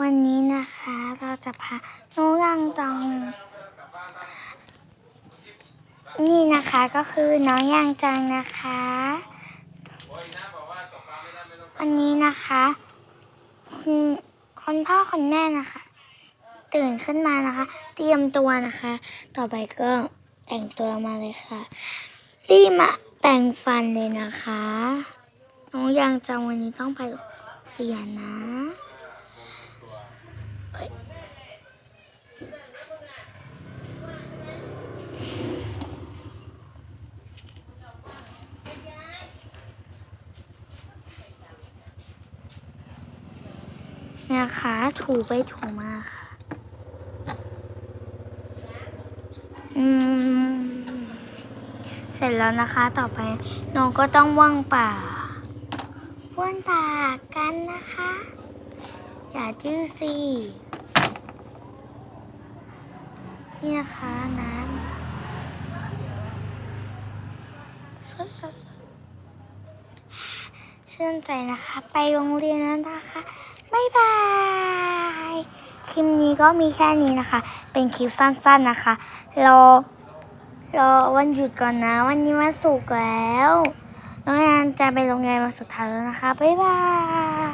วันนี้นะคะเราจะพาน้องยังจอง นี่นะคะก็คือน้องยังจังนะคะ วันนี้นะคะคุณคุณพ่อคุณแม่นะคะ ตื่นขึ้นมานะคะ เตรียมตัวนะคะ ต่อไปก็แต่งตัวมาเลยค่ะรีบมาแปรงฟันเลยนะคะ น้องยังจังวันนี้ต้องไปโรงเรียนนะ นี่ยค่ะถูไปถูมาค่ะ อืม เสร็จแล้วนะคะ ต่อไปน้องก็ต้องว่างป่า ว่างป่ากันนะคะ อย่าดื้อสิ นี่นะคะน้ำชื่นใจนะคะ ไปโรงเรียนแล้วนะคะ บ๊ายบาย คลิปนี้ก็มีแค่นี้นะคะ เป็นคลิปสั้นๆนะคะ รอ รอวันหยุดก่อนนะ วันนี้วันศุกร์แล้วน้องแอนจะไปโรงเรียนวันสุดท้ายแล้วนะคะ บ๊ายบาย